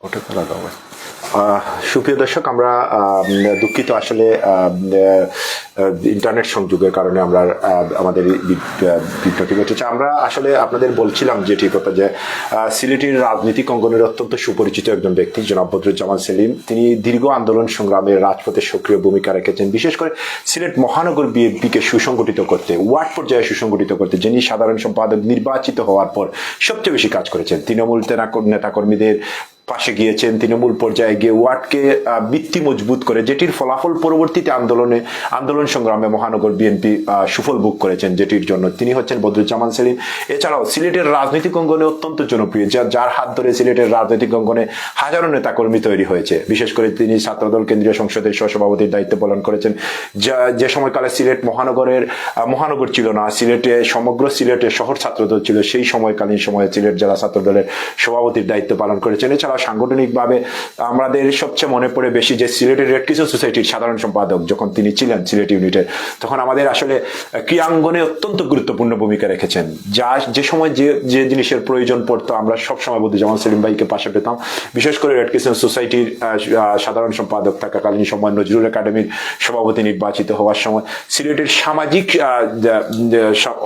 ওটা করা যাবে। সুপ্রিয় দর্শক আমরা দুঃখিত আসলে আহ, ইন্টারনেট সংযোগের কারণে আমরা আমাদের এই বি- আহ, বিঘ্নটি ঘটেছে। আমরা আসলে আপনাদের বলছিলাম যে ঠিক কথা যে সিলেটের রাজনীতিক অঙ্গনের অত্যন্ত সুপরিচিত একজন ব্যক্তি জনাব বদরুজ্জামান সেলিম। তিনি দীর্ঘ আন্দোলন সংগ্রামে রাজপথে সক্রিয় ভূমিকা রেখেছেন বিশেষ করে সিলেট মহানগর বিএনপিকে সুসংগঠিত করতে ওয়ার্ড পর্যায়ে সুসংগঠিত করতে যিনি সাধারণ সম্পাদক নির্বাচিত হওয়ার পর সবচেয়ে বেশি কাজ করেছেন। তৃণমূল নেতা- নেতাকর্মীদের পাশে গিয়েছেন, তৃণমূল পর্যায়ে গিয়ে ওয়ার্ডকে ভিত্তি মজবুত করে যেটির ফলাফল পরবর্তীতে আন্দোলনে, আন্দোলন সংগ্রামে মহানগর বিএনপি সুফল ভোগ করেছেন যেটির জন্য। তিনি হচ্ছেন বদরুজ্জামান সেলিম। এছাড়াও সিলেটের রাজনৈতিক অঙ্গনে অত্যন্ত জনপ্রিয় যা- যার হাত ধরে সিলেটের রাজনৈতিক অঙ্গনে হাজারো নেতাকর্মী তৈরি হয়েছে। বিশেষ করে তিনি ছাত্রদল, কেন্দ্রীয় সংসদের সহসভাপতির দায়িত্ব পালন করেছেন। যা, যে সময়কালে সিলেট মহানগরের মহানগর ছিল না, সিলেটে, সমগ্র সিলেটে শহর ছাত্রদল ছিল, সেই সময়কালীন সময়ে সিলেট জেলা ছাত্রদলের সভাপতির দায়িত্ব পালন করেছেন। এছাড়াও সাংগঠনিকভাবে আমাদের সবচেয়ে মনে পড়ে বেশি যে সিলেটের রেড ক্রিসেন্ট সোসাইটির সাধারণ সম্পাদক যখন তিনি ছিলেন সিলেট ইউনিটের, তখন আমাদের আসলে ক্রিয়াঙ্গনে অত্যন্ত গুরুত্বপূর্ণ ভূমিকা রেখেছেন। যা যে সময় যে যে জিনিসের প্রয়োজন পড়তো, আমরা সব সময় বলতে যেমন সেলিম ভাইকে পাশে পেতাম। বিশেষ করে রেড ক্রিসেন্ট সোসাইটির সাধারণ সম্পাদক থাকাকালীন সময় নজরুল একাডেমির সভাপতি নির্বাচিত হওয়ার সময় সিলেটের সামাজিক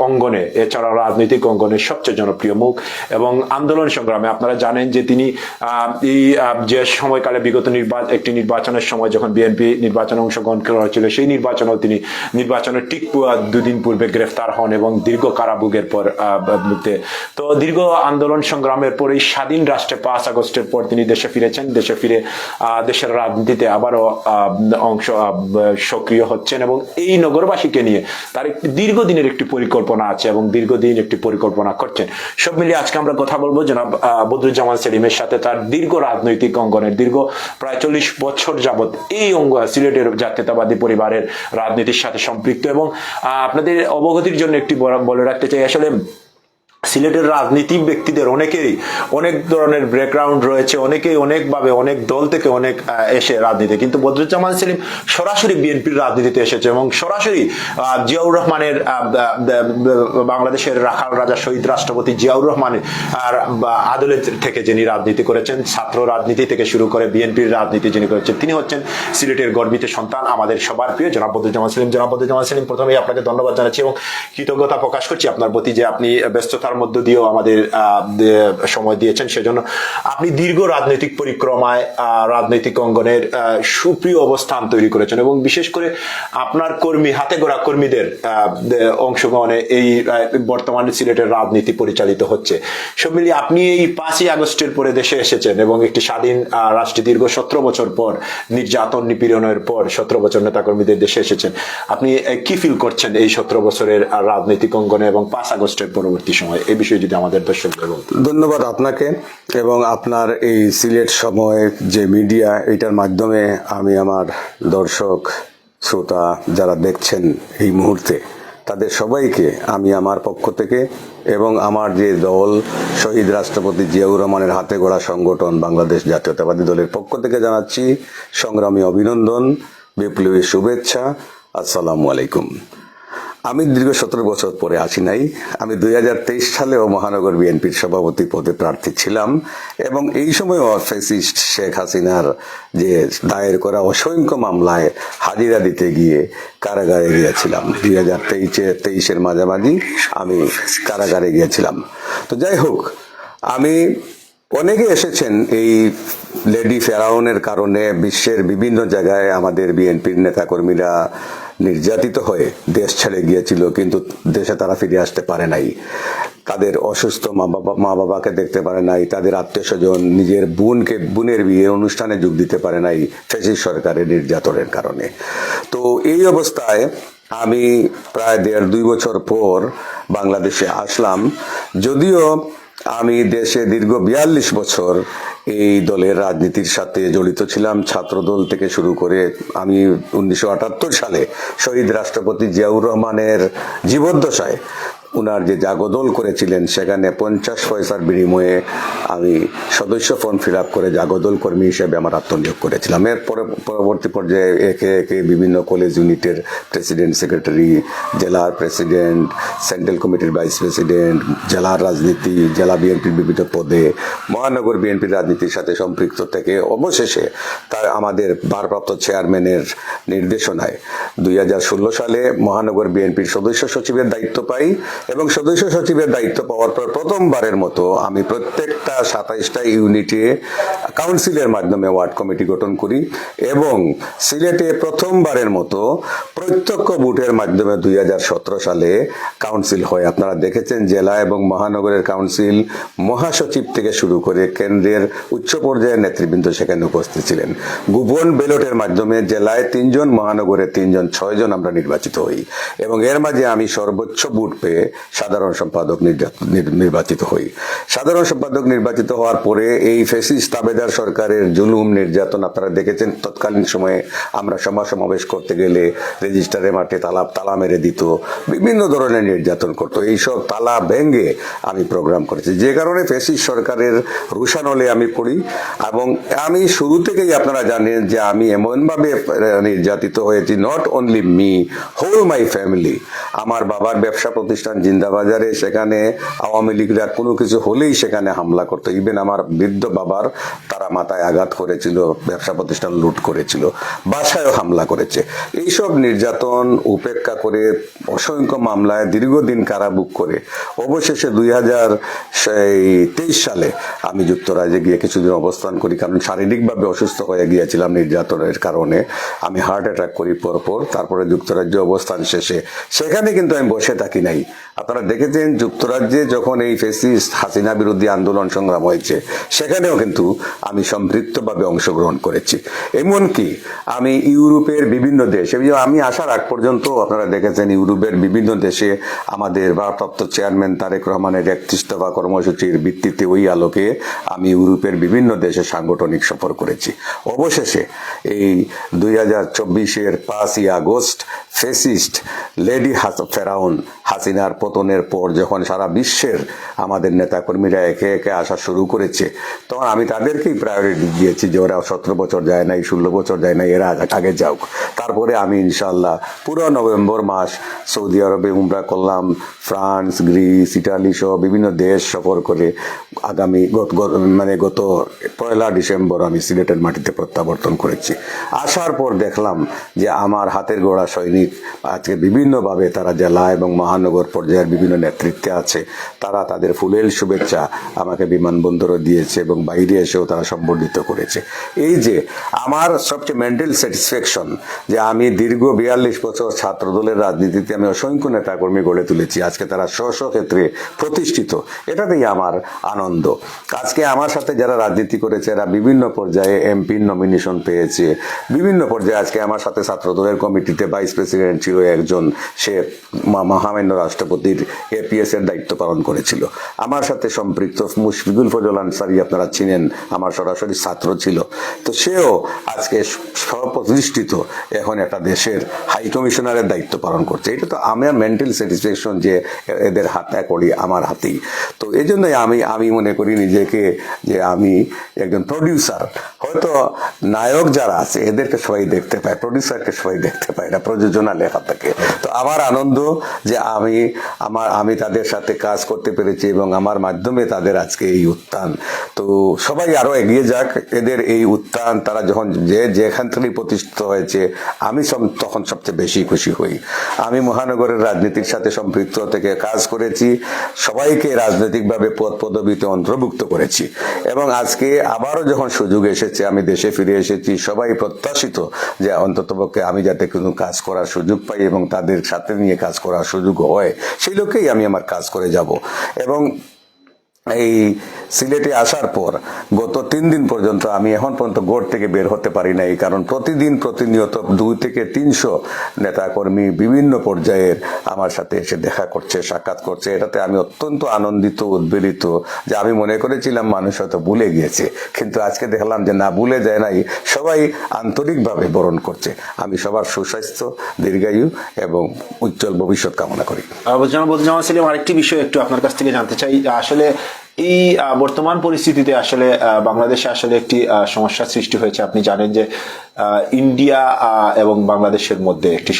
অঙ্গনে, এছাড়াও রাজনৈতিক অঙ্গনে সবচেয়ে জনপ্রিয় মুখ এবং আন্দোলন সংগ্রামে আপনারা জানেন যে তিনি এই যে সময়কালে বিগত নির্বাচন একটি নির্বাচনের সময় যখন বিএনপি নির্বাচনে অংশগ্রহণ করা হয়েছিল, সেই নির্বাচনেও তিনি নির্বাচনের ঠিক দুদিন পূর্বে গ্রেফতার হন এবং দীর্ঘ কারাভোগের পর তো। দীর্ঘ আন্দোলন সংগ্রামের পর এই স্বাধীন রাষ্ট্রে পাঁচ আগস্টের পর তিনি দেশে ফিরেছেন। দেশে ফিরে দেশের রাজনীতিতে আবারও অংশ সক্রিয় হচ্ছেন এবং এই নগরবাসীকে নিয়ে তার একটি দীর্ঘদিনের একটি পরিকল্পনা আছে এবং দীর্ঘদিন একটি পরিকল্পনা করছেন। সব মিলিয়ে আজকে আমরা কথা বলব জনাব বদরুজ্জামান সেলিমের সাথে তার দীর্ঘ রাজনৈতিক অঙ্গনের, দীর্ঘ প্রায় চল্লিশ বছর যাবৎ এই অঙ্গ সিলেটের জাতীয়তাবাদী পরিবারের রাজনীতির সাথে সম্পৃক্ত এবং আপনাদের অবগতির জন্য একটি বলে রাখতে চাই। আসলে সিলেটের রাজনীতিক ব্যক্তিদের অনেকেরই অনেক ধরনের ব্যাকগ্রাউন্ড রয়েছে, অনেকেই অনেকভাবে অনেক দল থেকে অনেক এসে রাজনীতি। কিন্তু বদরুজ্জামান সেলিম সরাসরি বিএনপির রাজনীতিতে এসেছে এবং সরাসরি জিয়াউর রহমানের বাংলাদেশের রাখাল রাজা শহীদ রাষ্ট্রপতি জিয়াউর রহমানের আর, বা আদলের থেকে যিনি রাজনীতি করেছেন, ছাত্র রাজনীতি থেকে শুরু করে বিএনপির রাজনীতি যিনি করেছেন, তিনি হচ্ছেন সিলেটের গর্বিত সন্তান আমাদের সবার প্রিয় জনাব বদরুজ্জামান সেলিম। জনাব বদরুজ্জামান সেলিম, প্রথমেই আপনাকে ধন্যবাদ জানাচ্ছি এবং কৃতজ্ঞতা প্রকাশ করছি আপনার প্রতি যে আপনি ব্যস্ততার মধ্য দিয়েও আমাদের সময় দিয়েছেন সেজন্য আপনি দীর্ঘ রাজনৈতিক পরিক্রমায় রাজনৈতিক অঙ্গনের সুপ্রিয় অবস্থান তৈরি করেছেন এবং বিশেষ করে আপনার কর্মী, হাতে গড়া কর্মীদের অংশগ্রহণে এই বর্তমানে সিলেটের রাজনীতি পরিচালিত হচ্ছে। সব মিলিয়ে আপনি এই পাঁচই আগস্টের পরে দেশে এসেছেন এবং একটি স্বাধীন রাষ্ট্রে দীর্ঘ সতেরো বছর পর নির্যাতন, নিপীড়নের পর সতেরো বছর নেতাকর্মীদের দেশে এসেছেন। আপনি কি ফিল করছেন এই সতেরো বছরের রাজনৈতিক অঙ্গনে এবং পাঁচ আগস্টের পরবর্তী সময়? এই বিষয়ে যদি আমাদের দর্শকদের ধন্যবাদ আপনাকে এবং আপনার এই সিলেট সময়ের যে মিডিয়া, এটার মাধ্যমে আমি আমার দর্শক, শ্রোতা যারা দেখছেন এই মুহূর্তে, তাদের সবাইকে আমি আমার পক্ষ থেকে এবং আমার যে দল, শহীদ রাষ্ট্রপতি জিয়াউর রহমানের হাতে গড়া সংগঠন বাংলাদেশ জাতীয়তাবাদী দলের পক্ষ থেকে জানাচ্ছি, সংগ্রামী অভিনন্দন, বিপ্লবী শুভেচ্ছা, আসসালামু আলাইকুম। আমি দীর্ঘ সতেরো বছর পরে আসি নাই। আমি দুই হাজার তেইশ সালেও মহানগর বিএনপির সভাপতি পদে প্রার্থী ছিলাম এবং এই সময় ফেসিস্ট শেখ হাসিনার যে দায়ের করা অসংখ্য মামলায় হাজিরা দিতে গিয়ে কারাগারে গিয়েছিলাম। দুই হাজার তেইশে, তেইশের মাঝামাঝি আমি কারাগারে গিয়েছিলাম। তো যাই হোক, আমি অনেকে এসেছেন এই লেডি ফেরাউনের কারণে বিশ্বের বিভিন্ন জায়গায় আমাদের বিএনপির নেতাকর্মীরা নির্যাতিত হয়ে দেশ ছেড়ে গিয়েছিল, কিন্তু দেশে তারা ফিরে আসতে পারে নাই। তাদের অসুস্থ মা বাবা, মা বাবাকে দেখতে পারে নাই, তাদের আত্মীয় স্বজন, নিজের বোনকে, বোনের বিয়ে অনুষ্ঠানে যোগ দিতে পারে নাই, ফেসিস সরকারের নির্যাতনের কারণে। তো এই অবস্থায় আমি প্রায় দেড় দুই বছর পর বাংলাদেশে আসলাম। যদিও আমি দেশে দীর্ঘ বিয়াল্লিশ বছর এই দলের রাজনীতির সাথে জড়িত ছিলাম। ছাত্রদল থেকে শুরু করে আমি উনিশশো আটাত্তর সালে শহীদ রাষ্ট্রপতি জিয়াউর রহমানের জীবদ্দশায় উনার যে জাগদল করেছিলেন, সেখানে পঞ্চাশ পয়সার বিনিময়ে আমি সদস্য ফর্ম ফিল আপ করে জাগদল কর্মী হিসেবে আমার আত্মনিয়োগ করেছিলাম। এর পরে পরবর্তী পর্যায়ে একে একে বিভিন্ন কলেজ ইউনিটের প্রেসিডেন্ট সেক্রেটারি জেলার প্রেসিডেন্ট সেন্ট্রাল কমিটির ভাইস প্রেসিডেন্ট জেলার রাজনীতি, জেলা বিএনপির বিভিন্ন পদে, মহানগর বিএনপির রাজনীতির সাথে সম্পৃক্ত থেকে অবশেষে তার আমাদের ভারপ্রাপ্ত চেয়ারম্যানের নির্দেশনায় দুই হাজার ষোলো সালে মহানগর বিএনপির সদস্য সচিবের দায়িত্ব পাই। এবং সদস্য সচিবের দায়িত্ব পাওয়ার পর প্রথমবারের মতো আমি প্রত্যেকটা সাতাইশটা ইউনিটে কাউন্সিলের মাধ্যমে ওয়ার্ড কমিটি গঠন করি এবং সিলেটে প্রথমবারের মতো প্রত্যক্ষ ভোটের মাধ্যমে দুই হাজার সতেরো সালে কাউন্সিল হয়। আপনারা দেখেছেন জেলা এবং মহানগরের কাউন্সিল মহাসচিব থেকে শুরু করে কেন্দ্রের উচ্চ পর্যায়ের নেতৃবৃন্দ সেখানে উপস্থিত ছিলেন। গোপন ব্যালটের মাধ্যমে জেলায় তিনজন, মহানগরে তিনজন, ছয়জন আমরা নির্বাচিত হই এবং এর মাঝে আমি সর্বোচ্চ বুট পেয়ে সাধারণ সম্পাদক নির্বাচিত হই। সাধারণ সম্পাদক নির্বাচিত হওয়ার পরে এই ফেসিস তাবেদার সরকারের জুলুম, নির্যাতন আপনারা দেখেছেন। তৎকালীন সময়ে আমরা সভা সমাবেশ করতে গেলে রেজিস্টারে মাঠে তালা তালা মেরে দিত, বিভিন্ন ধরনের নির্যাতন করতো। এইসব তালা ভেঙে আমি প্রোগ্রাম করেছি। যে কারণে ফেসিস সরকারের রুশানলে আমি পড়ি এবং আমি শুরু থেকেই আপনারা জানেন যে আমি এমনভাবে নির্যাতিত হয়েছি। Not only me whole my family আমার বাবার ব্যবসা প্রতিষ্ঠান জিন্দাবাজারে সেখানে আওয়ামী লীগরা কোনো কিছু হলেই সেখানে হামলা করতো। ইভেন আমার বৃদ্ধ বাবার তারা মাথায় আঘাত করেছিল, ব্যবসা প্রতিষ্ঠান লুট করেছিল, বাসায়ও হামলা করেছে। এইসব নির্যাতন, উপেক্ষা করে অসংখ্য মামলায় দীর্ঘদিন কারাবুক করে। অবশেষে দুই হাজার তেইশ সালে আমি যুক্তরাজ্যে গিয়ে কিছুদিন অবস্থান করি, কারণ শারীরিকভাবে অসুস্থ হয়ে গিয়েছিলাম নির্যাতনের কারণে। আমি হার্ট অ্যাটাক করি পরপর, তারপরে যুক্তরাজ্যে অবস্থান শেষে। সেখানে কিন্তু আমি বসে থাকি নাই। আপনারা দেখেছেন যুক্তরাজ্যে যখন এই ফেসিস্ট হাসিনা বিরোধী আন্দোলন সংগ্রাম হয়েছে, সেখানেও কিন্তু আমি সম্পৃক্তভাবে অংশগ্রহণ করেছি। এমনকি আমি ইউরোপের বিভিন্ন দেশ আমি আসার আগ পর্যন্ত আপনারা দেখেছেন ইউরোপের বিভিন্ন দেশে আমাদের ভারপ্রাপ্ত চেয়ারম্যান তারেক রহমানের একত্রিশ দফা কর্মসূচির ভিত্তিতে ওই আলোকে আমি ইউরোপের বিভিন্ন দেশে সাংগঠনিক সফর করেছি। অবশেষে এই দুই হাজার চব্বিশের পাঁচই আগস্ট ফেসিস্ট লেডি হাস, ফেরাউন হাসিনার পতনের পর যখন সারা বিশ্বের আমাদের নেতাকর্মীরা একে একে আসা শুরু করেছে, তখন আমি তাদেরকেই প্রায়োরিটি দিয়েছি যে ওরা সতেরো বছর যায় নাই, ষোলো বছর যায় নাই, এরা আগে- যাওক। তারপরে আমি ইনশাল্লাহ পুরো নভেম্বর মাস সৌদি আরবে উমরা করলাম, ফ্রান্স, গ্রিস, ইটালি সহ বিভিন্ন দেশ সফর করে আগামী গত মানে গত পয়লা ডিসেম্বর আমি সিলেটের মাটিতে প্রত্যাবর্তন করেছি। আসার পর দেখলাম যে আমার হাতের গোড়া সৈনিক আজকে বিভিন্নভাবে তারা জেলা এবং মহানগর পর্যায়ের বিভিন্ন নেতৃত্বে আছে। তারা তাদের ফুলেল শুভেচ্ছা আমাকে বিমানবন্দরও দিয়েছে এবং বাইরে এসেও তারা সম্বর্ধিত করেছে। এই যে আমার সবচেয়ে মেন্টাল স্যাটিসফ্যাকশন যে আমি দীর্ঘ বিয়াল্লিশ বছর ছাত্রদলের রাজনীতিতে আমি অসংখ্য নেতাকর্মী গড়ে তুলেছি, আজকে তারা স্ব ক্ষেত্রে প্রতিষ্ঠিত, এটাতেই আমার আনন্দ। আজকে আমার সাথে যারা রাজনীতি করেছে, এরা বিভিন্ন পর্যায়ে এমপির নমিনেশন পেয়েছে। বিভিন্ন পর্যায়ে আজকে আমার সাথে ছাত্রদলের কমিটিতে ভাইস প্রেসিডেন্ট ছিল একজন, সে মহামান্য রাষ্ট্রপতির এপিএস এর দায়িত্ব পালন করেছিল। আমার সাথে সম্পৃক্ত মুশফিকুল ফজল আনসারি আপনারা চিনেন, আমার সরাসরি ছাত্র ছিল। তো সেও আজকে সপ্রতিষ্ঠিত এখন একটা দেশের হাই কমিশনারের দায়িত্ব পালন করছে। এটা তো আমার মেন্টাল স্যাটিসফ্যাকশন যে এদের হাতে করি আমার হাতেই। তো এই জন্যই আমি আমি মনে করি নিজেকে যে আমি একজন প্রডিউসার হয়তো নায়ক যারা আছে, এদেরকে সবাই দেখতে পায় প্রডিউসারকে সবাই দেখতে পায়, এটা প্রযোজনা লেখা থাকে। তো আমার আনন্দ যে আমি আমার, আমি তাদের সাথে কাজ করতে পেরেছি এবং আমার মাধ্যমে তাদের আজকে এই উত্থান। তো সবাই আরও এগিয়ে যাক। এদের এই উত্থান, তারা যখন যে যেখান থেকে প্রতিষ্ঠিত হয়েছে, আমি তখন সবচেয়ে বেশি খুশি হই। আমি মহানগরের রাজনীতির সাথে সম্পৃক্ত থেকে কাজ করেছি। সবাইকে রাজনৈতিকভাবে পদ, পদবিতে অন্তর্ভুক্ত করেছি। এবং আজকে আবারও যখন সুযোগ এসেছে, আমি দেশে ফিরে এসেছি, সবাই প্রত্যাশিত যে অন্ততপক্ষে আমি যাতে কোনো কাজ করার সুযোগ পাই এবং তাদের সাথে নিয়ে কাজ করার সুযোগ হয় সেই লোকেই আমি আমার কাজ করে যাব। এবং এই সিলেটে আসার পর গত তিন দিন পর্যন্ত আমি এখন পর্যন্ত গোড় থেকে বের হতে পারি নাই, কারণ প্রতিদিন প্রতিনিয়ত দুই থেকে তিনশো নেতাকর্মী বিভিন্ন পর্যায়ের আমার সাথে এসে দেখা করছে, সাক্ষাৎ করছে। এটাতে আমি অত্যন্ত আনন্দিত, উদ্বেলিত যে আমি মনে করেছিলাম মানুষ হয়তো ভুলে গিয়েছে, কিন্তু আজকে দেখলাম যে না, ভুলে যায় নাই, সবাই আন্তরিকভাবে বরণ করছে। আমি সবার সুস্বাস্থ্য, দীর্ঘায়ু এবং উজ্জ্বল ভবিষ্যৎ কামনা করি। সেলিম আরেকটি বিষয় একটু আপনার কাছ থেকে জানতে চাই। আসলে এই বর্তমান পরিস্থিতিতে আসলে বাংলাদেশে আসলে একটি সমস্যার সৃষ্টি হয়েছে। আপনি জানেন যে ইন্ডিয়া এবং বাংলাদেশের মধ্যে একটি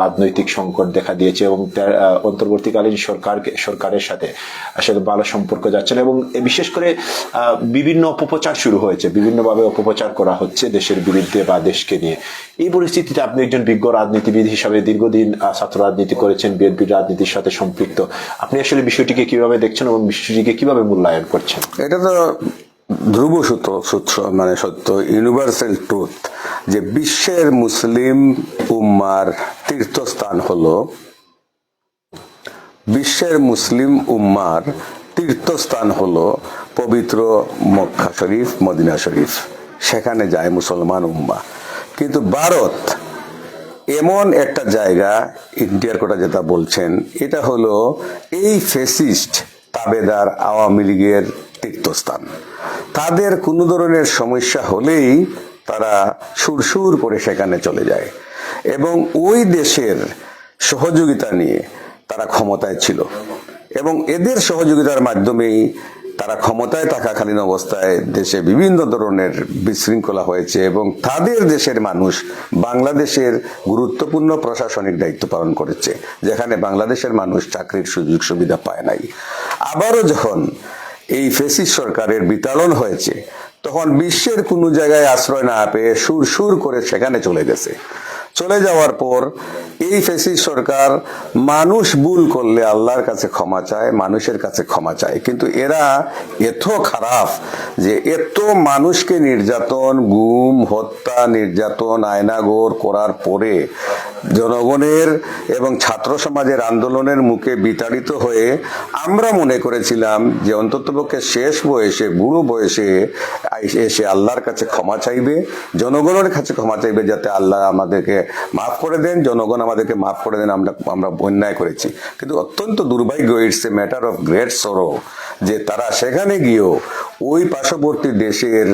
রাজনৈতিক সংকট দেখা দিয়েছে এবং তার, অন্তর্বর্তীকালীন সরকার সরকারের সাথে আসলে ভালো সম্পর্ক যাচ্ছে না এবং বিশেষ করে বিভিন্ন অপপ্রচার শুরু হয়েছে। বিভিন্নভাবে অপপ্রচার করা হচ্ছে দেশের বিরুদ্ধে বা দেশকে নিয়ে। এই পরিস্থিতিতে আপনি একজন বিজ্ঞ রাজনীতিবিদ হিসাবে দীর্ঘদিন ছাত্র রাজনীতি করেছেন বিএনপি রাজনীতির সাথে সম্পৃক্ত। আপনি আসলে বিষয়টিকে কীভাবে দেখছেন এবং বিষয়টিকে কীভাবে মূল্যায়ন করছেন? এটা তো ধ্রুব সূত্র সূত্র মানে সত্য ইউনিভার্সাল ট্রুথ যে বিশ্বের মুসলিম উম্মার তীর্থস্থান হলো, বিশ্বের মুসলিম উম্মার তীর্থস্থান হলো পবিত্র মক্কা শরীফ, মদিনা শরীফ। সেখানে যায় মুসলমান উম্মা। কিন্তু ভারত এমন একটা জায়গা, ইন্ডিয়ার কথা যেটা বলছেন, এটা হলো এই ফেসিস্ট তাবেদার আওয়ামী লীগের তীর্থস্থান। তাদের কোনো ধরনের সমস্যা হলেই তারা সুরসুর করে সেখানে চলে যায়। এবং ওই দেশের সহযোগিতা নিয়ে তারা ক্ষমতায় ছিল। এবং এদের সহযোগিতার মাধ্যমেই তারা ক্ষমতায় থাকাকালীন অবস্থায় দেশে বিভিন্ন ধরনের বিশৃঙ্খলা হয়েছে এবং তাদের দেশের মানুষ বাংলাদেশের গুরুত্বপূর্ণ প্রশাসনিক দায়িত্ব পালন করেছে, যেখানে বাংলাদেশের মানুষ চাকরির সুযোগ সুবিধা পায় নাই। আবারও যখন এই ফেসিস সরকারের বিতাড়ন হয়েছে, তখন বিশ্বের কোনো জায়গায় আশ্রয় না পেয়ে সুর সুর করে সেখানে চলে গেছে। চলে যাওয়ার পর এই ফেসিস সরকার মানুষ ভুল করলে আল্লাহর কাছে ক্ষমা চায়, মানুষের কাছে ক্ষমা চায়। কিন্তু এরা এত খারাপ যে এত মানুষকে নির্যাতন, গুম, হত্যা, নির্যাতন, আয়নাগর করার পরে জনগণের এবং ছাত্র সমাজের আন্দোলনের মুখে বিতাড়িত হয়ে আমরা মনে করেছিলাম যে অন্ততপক্ষে শেষ বয়সে বুড়ো বয়সে এসে আল্লাহর কাছে ক্ষমা চাইবে, জনগণের কাছে ক্ষমা চাইবে যাতে আল্লাহ আমাদেরকে মাফ করে দেন, জনগণ আমাদেরকে মাফ করে দেন, আমরা আমরা অন্যায় করেছি। কিন্তু অত্যন্ত দুর্ভাগ্য it's a matter of great sorrow যে তারা সেখানে গিয়েও ওই পার্শ্ববর্তী দেশের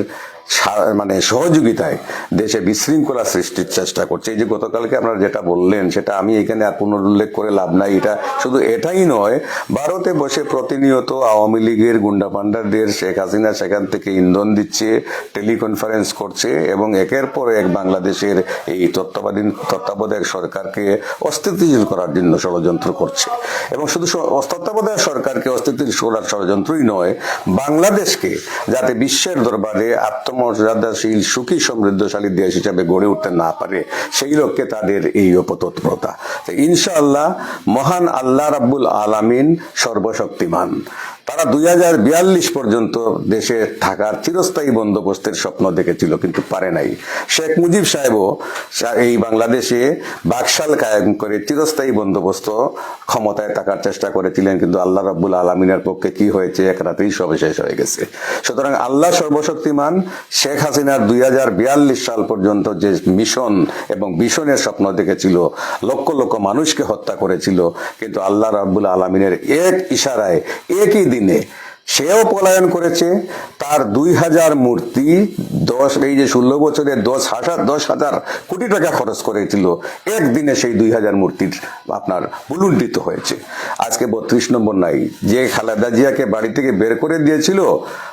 মানে সহযোগিতায় দেশে বিশৃঙ্খলা সৃষ্টির চেষ্টা করছে। এই যে গতকালকে আপনারা যেটা বললেন, সেটা আমি এখানে আর পুনরুল্লেখ করে লাভ নাই। এটা শুধু এটাই নয়, ভারতে বসে প্রতিনিয়ত আওয়ামী লীগের গুন্ডা পান্ডারদের শেখ হাসিনা সেখান থেকে ইন্ধন দিচ্ছে, টেলিকনফারেন্স করছে এবং একের পর এক বাংলাদেশের এই তত্ত্বাবধান তত্ত্বাবধায়ক সরকারকে অস্থিতিশীল করার জন্য ষড়যন্ত্র করছে। এবং শুধু তত্ত্বাবধায়ক সরকারকে অস্থিতিশীল করার ষড়যন্ত্রই নয়, বাংলাদেশকে যাতে বিশ্বের দরবারে আত্মমর্যাদাশীল সুখী, সমৃদ্ধশালী দেশ হিসাবে গড়ে উঠতে না পারে, সেই লক্ষ্যে তাদের এই অপতৎপরতা। ইনশাআল্লাহ মহান আল্লাহ রাব্বুল আলামিন সর্বশক্তিমান। তারা দুই হাজার বিয়াল্লিশ পর্যন্ত দেশে থাকার চিরস্থায়ী বন্দোবস্তের স্বপ্ন দেখেছিল, কিন্তু পারে নাই। শেখ মুজিব সাহেবও এই বাংলাদেশে বাকশাল কায়েম করে চিরস্থায়ী বন্দোবস্ত ক্ষমতায় থাকার চেষ্টা করেছিলেন, কিন্তু আল্লাহ রাব্বুল আলমিনের পক্ষে কি হয়েছে এক রাতেই সবে শেষ হয়ে গেছে। সুতরাং আল্লাহ সর্বশক্তিমান, শেখ হাসিনার দুই হাজার বিয়াল্লিশ সাল পর্যন্ত যে মিশন এবং ভীষণের স্বপ্ন দেখেছিল, লক্ষ লক্ষ মানুষকে হত্যা করেছিল, কিন্তু আল্লাহ রাব্বুল আলমিনের এক ইশারায়, একই দিনে সেও পলায়ন করেছে। তার দুই হাজার মূর্তি, দশ, এই যে ষোলো বছরে দশ হাজার দশ হাজার কোটি টাকা খরচ করেছিল। একদিনে সেই দুই হাজার মূর্তির আপনার বুলুন্ডিত হয়েছে। আজকে বত্রিশ নম্বর নাই। যে খালেদা জিয়াকে বাড়ি থেকে বের করে দিয়েছিল,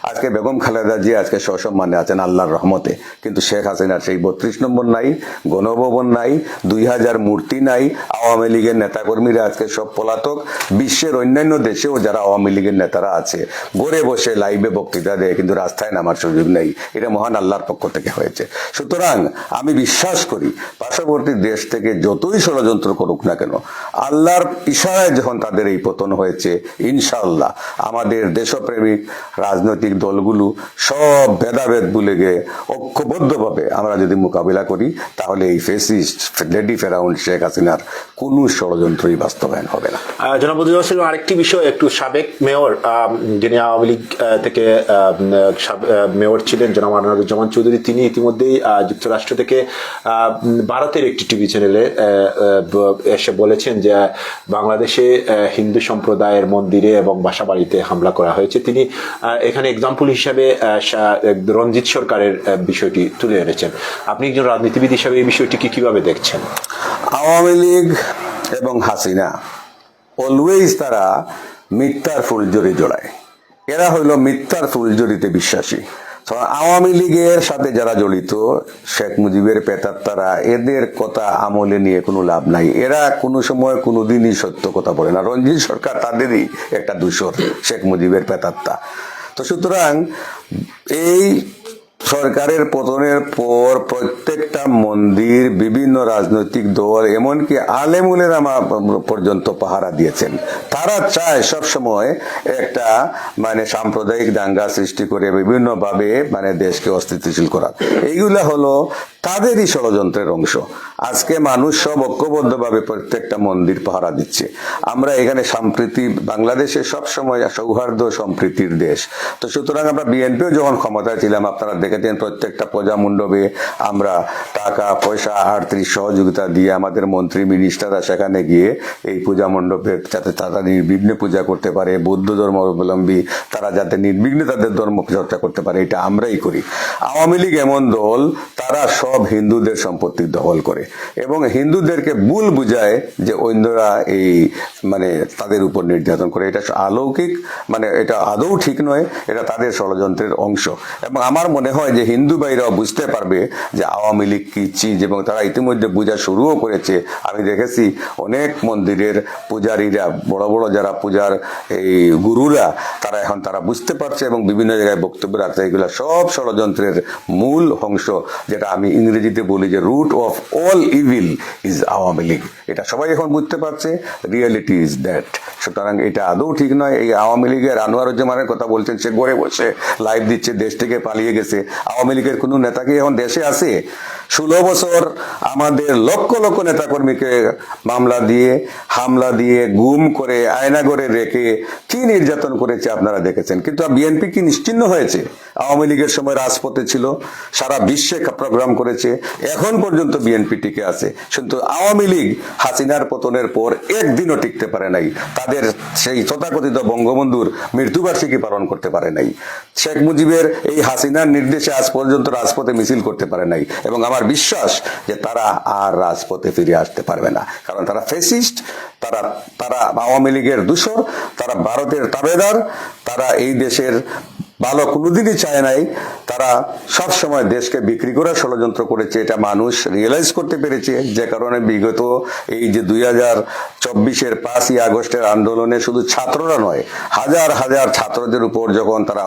আজকে বেগম খালেদা জিয়া আজকে সসম্মানে আছেন আল্লাহর রহমতে। কিন্তু শেখ হাসিনার সেই বত্রিশ নম্বর নাই, গণভবন নাই, দুই হাজার মূর্তি নাই। আওয়ামী লীগের নেতাকর্মীরা আজকে সব পলাতক। বিশ্বের অন্যান্য দেশেও যারা আওয়ামী লীগের নেতারা আছে ঘরে বসে লাইভে বক্তৃতা দেয়, কিন্তু রাস্তায় নামার সুযোগ নেই। এটা মহান আল্লাহর পক্ষ থেকে হয়েছে। সুতরাং আমি বিশ্বাস করি, পার্শ্ববর্তী দেশ থেকে যতই ষড়যন্ত্র করুক না কেন, আল্লাহর ইশারায় যখন তাদের এই পতন হয়েছে, ইনশাআল্লাহ আমাদের দেশপ্রেমিক, রাজনৈতিক দলগুলো সব ভেদাভেদ ভুলে গিয়ে ঐক্যবদ্ধভাবে আমরা যদি মোকাবিলা করি, তাহলে এই ফেসিস্ট লেডি ফেরাউন্ড শেখ হাসিনার কোনো ষড়যন্ত্রই বাস্তবায়ন হবে না। জনাব আরেকটি বিষয় একটু সাবেক মেয়র যিনি আওয়ামী লীগ থেকে মেয়র ছিলেন জনাব আনোয়ারুজ্জামান চৌধুরী। তিনি ইতিমধ্যেই যুক্তরাষ্ট্র থেকে ভারতের একটি টিভি চ্যানেলে এসে বলেছেন যে, বাংলাদেশে হিন্দু সম্প্রদায়ের মন্দিরে এবং বাসা বাড়িতে হামলা করা হয়েছে। তিনি এখানে এক্সাম্পল হিসাবে রঞ্জিত সরকারের বিষয়টি তুলে এনেছেন। আপনি একজন রাজনীতিবিদ হিসাবে এই বিষয়টিকে কীভাবে দেখছেন? আওয়ামী লীগ এবং হাসিনা অলওয়েজ তারা মিথ্যার ফুলজড়ি জড়ায়। এরা হইল মিথ্যার ফুলজড়িতে বিশ্বাসী। আওয়ামী লীগের সাথে যারা জড়িত, শেখ মুজিবের পেতার তারা এদের কথা আমলে নিয়ে কোনো লাভ নাই। এরা কোনো সময় কোনো দিনই সত্য কথা বলে না। রঞ্জিত সরকার তাদেরই একটা দূষর, শেখ মুজিবের পেতাত্তা তো সুতরাং এই সরকারের পতনের পর প্রত্যেকটা মন্দির, বিভিন্ন রাজনৈতিক দল, এমনকি আলেমুলেরা পর্যন্ত পাহারা দিয়েছেন। তারা চায় সবসময় একটা মানে সাম্প্রদায়িক দাঙ্গা সৃষ্টি করে বিভিন্নভাবে মানে দেশকে অস্তিত্বশীল করা এইগুলা হলো তাদেরই ষড়যন্ত্রের অংশ। আজকে মানুষ সব ঐক্যবদ্ধভাবে প্রত্যেকটা মন্দির পাহারা দিচ্ছে। আমরা এখানে সম্প্রীতি, বাংলাদেশে সবসময় সৌহার্দ্য সম্প্রীতির দেশ। তো সুতরাং আমরা বিএনপিও যখন ক্ষমতায় ছিলাম, আপনারা দেখেছেন প্রত্যেকটা পূজা মণ্ডপে আমরা টাকা, পয়সা, আর্থিক সহযোগিতা দিয়ে আমাদের মন্ত্রী, মিনিস্টাররা সেখানে গিয়ে এই পূজা মণ্ডপে যাতে তারা নির্বিঘ্নে পূজা করতে পারে, বৌদ্ধ ধর্ম অবলম্বী তারা যাতে নির্বিঘ্নে তাদের ধর্ম চর্চা করতে পারে, এটা আমরাই করি। আওয়ামী লীগ এমন দল, তারা হিন্দুদের সম্পত্তি দখল করে। এবং হিন্দুদেরকে ভুল বুঝায় যে অন্যরা এই মানে তাদের উপর নির্যাতন করে। এটা অলৌকিক মানে এটা আদৌ ঠিক নয়, এটা তাদের ষড়যন্ত্রের অংশ। এবং আমার মনে হয় যে হিন্দু ভাইরাও বুঝতে পারবে যে আওয়ামী লীগ কি চিজ, এবং তারা ইতিমধ্যে পূজা শুরুও করেছে। আমি দেখেছি অনেক মন্দিরের পূজারীরা, বড় বড় যারা পূজার এই গুরুরা, তারা এখন তারা বুঝতে পারছে এবং বিভিন্ন জায়গায় বক্তব্য রাখছে। এগুলো সব ষড়যন্ত্রের মূল অংশ, যেটা আমি ইংরেজিতে বলি যে root of all evil is Awami League. এটা সবাই এখন বুঝতে পারছে রিয়েলিটি ইজ দ্যাট সুতরাং এটা আদৌ ঠিক নয়, এই আওয়ামী লীগের আনোয়ারুজ্জামানের কথা বলছেন, সে ঘরে বসে লাইভ দিচ্ছে, দেশ থেকে পালিয়ে গেছে। আওয়ামী লীগের কোনো নেতা কি এখন দেশে আছে? ষোলো বছর আমাদের লক্ষ লক্ষ নেতাকর্মীকে মামলা দিয়ে, হামলা দিয়ে, গুম করে, আয়না করে রেখে কি নির্যাতন করেছে আপনারা দেখেছেন? কিন্তু বিএনপি কি নিশ্চিন্ন হয়েছে? আওয়ামী লীগের সময় রাজপথে ছিল, সারা বিশ্বে প্রোগ্রাম করেছে, এখন পর্যন্ত বিএনপি টিকে আছে। কিন্তু আওয়ামী লীগ হাসিনার পতনের পর একদিনও টিকতে পারে নাই। তাদের সেই তথাকথিত বঙ্গবন্ধুর মৃত্যুবার্ষিকী পালন করতে পারে নাই। শেখ মুজিবের এই হাসিনার নির্দেশে আজ পর্যন্ত রাজপথে মিছিল করতে পারে নাই। এবং আমার বিশ্বাস যে তারা আর রাজপথে ফিরে আসতে পারবে না। কারণ তারা ফেসিস্ট তারা তারা আওয়ামী লীগের দূষর, তারা ভারতের তাবেদার, তারা এই দেশের ভালো কোনোদিনই চায় নাই, তারা সব সময় দেশকে বিক্রি করে ষড়যন্ত্র করেছে, এটা মানুষ রিয়েলাইজ করতে পেরেছে। যে কারণে বিগত এই যে দুই হাজার চব্বিশের পাঁচই আগস্টের আন্দোলনে শুধু ছাত্ররা নয়, হাজার হাজার ছাত্রদের উপর যখন তারা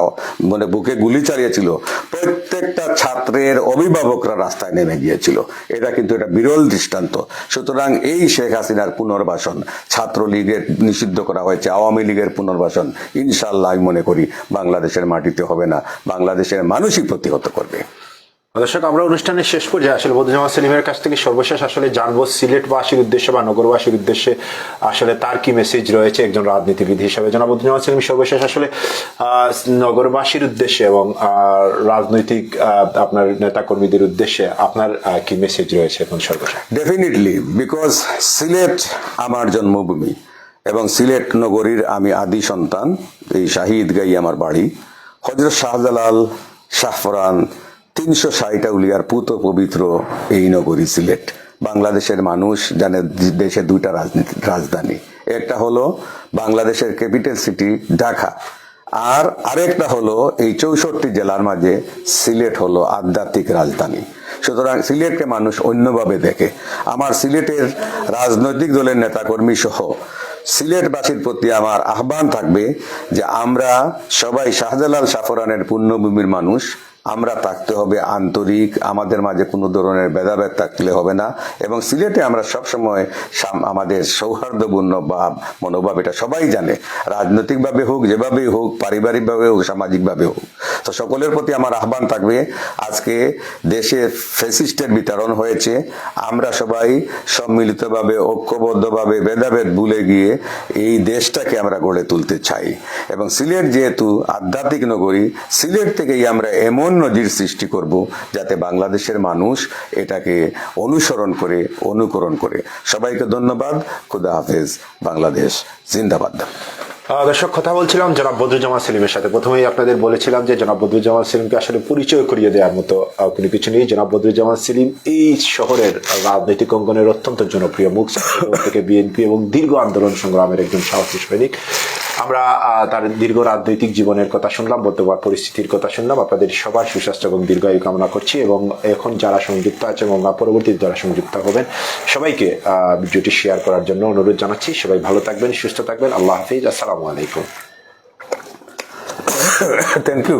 মানে বুকে গুলি চালিয়েছিল প্রত্যেকটা ছাত্রের অভিভাবকরা রাস্তায় নেমে গিয়েছিল। এটা কিন্তু এটা বিরল দৃষ্টান্ত। সুতরাং এই শেখ হাসিনার পুনর্বাসন ছাত্রলীগের নিষিদ্ধ করা হয়েছে, আওয়ামী লীগের পুনর্বাসন ইনশাল্লাহ আমি মনে করি বাংলাদেশের মাটিতে হবে না, বাংলাদেশের মানুষই প্রতিহত করবে। দর্শক, আমরা অনুষ্ঠানের শেষ পর্যায়ে আসলে বদুজামা সেলিমের কাছ থেকে সর্বশেষ আসলে জানব সিলেটবাসীর উদ্দেশ্যে বা নগরবাসীর উদ্দেশ্যে আসলে তার কি মেসেজ রয়েছে একজন রাজনীতিবিদ হিসাবে। জনাব বদুজামা সেলিম, সর্বশেষ আসলে নগরবাসীর উদ্দেশ্যে এবং রাজনৈতিক আপনার নেতাকর্মীদের উদ্দেশ্যে আপনার কি মেসেজ রয়েছে এখন সর্বশেষ? ডেফিনেটলি বিকজ সিলেট আমার জন্মভূমি এবং সিলেট নগরীর আমি আদি সন্তান, এই শাহিদ গাই আমার বাড়ি। হজরত শাহজালাল শাহফরান তিনশো ষাট উলিয়ার পুত পবিত্র এই নগরী সিলেট। বাংলাদেশের মানুষ জানে দেশে দুইটা রাজনীতি রাজধানী। একটা হলো বাংলাদেশের ক্যাপিটাল সিটি ঢাকা। আর আরেকটা হলো এই চৌষট্টি জেলার মাঝে সিলেট হলো আধ্যাত্মিক রাজধানী। সুতরাং সিলেটকে মানুষ অন্যভাবে দেখে। আমার সিলেটের রাজনৈতিক দলের নেতাকর্মী সহ সিলেটবাসীর প্রতি আমার আহ্বান থাকবে যে আমরা সবাই শাহজালাল সাফরানের পুণ্যভূমির মানুষ আমরা থাকতে হবে আন্তরিক, আমাদের মাঝে কোনো ধরনের ভেদাভেদ থাকলে হবে না। এবং সিলেটে আমরা সবসময় সাম- আমাদের সৌহার্দ্যপূর্ণ বা মনোভাব, এটা সবাই জানে। রাজনৈতিকভাবে হোক, যেভাবেই হোক, পারিবারিকভাবে হোক, সামাজিকভাবে হোক। তো সকলের প্রতি আমার আহ্বান থাকবে, আজকে দেশে ফেসিস্টের বিতরণ হয়েছে। আমরা সবাই সম্মিলিতভাবে, ঐক্যবদ্ধভাবে, ভেদাভেদ ভুলে গিয়ে এই দেশটাকে আমরা গড়ে তুলতে চাই। এবং সিলেট যেহেতু আধ্যাত্মিক নগরী, সিলেট থেকেই আমরা এমন নজির সৃষ্টি করব যাতে বাংলাদেশের মানুষ এটাকে অনুসরণ করে, অনুকরণ করে। সবাইকে ধন্যবাদ। খুদা হাফেজ। বাংলাদেশ জিন্দাবাদ। দর্শক, কথা বলছিলাম জনাব বদরুজ্জামান সেলিমের সাথে। প্রথমেই আপনাদের বলেছিলাম যে জনাব বদরুজ্জামান সেলিমকে আসলে পরিচয় করিয়ে দেওয়ার মতো কোনো কিছু নেই। জনাব বদরুজ্জামান সেলিম এই শহরের রাজনৈতিক অঙ্গনের অত্যন্ত জনপ্রিয় মুখ থেকে বিএনপি এবং দীর্ঘ আন্দোলন সংগ্রামের একজন সাহসী সৈনিক। আমরা তার দীর্ঘ রাজনৈতিক জীবনের কথা শুনলাম, বর্তমান পরিস্থিতির কথা শুনলাম। আপনাদের সবার সুস্বাস্থ্য এবং দীর্ঘায়ু কামনা করছি এবং এখন যারা সংযুক্ত আছে এবং পরবর্তীতে যারা সংযুক্ত হবেন, সবাইকে ভিডিওটি শেয়ার করার জন্য অনুরোধ জানাচ্ছি। সবাই ভালো থাকবেন, সুস্থ থাকবেন। আল্লাহ হাফিজ। আসসালামু আলাইকুম। Thank you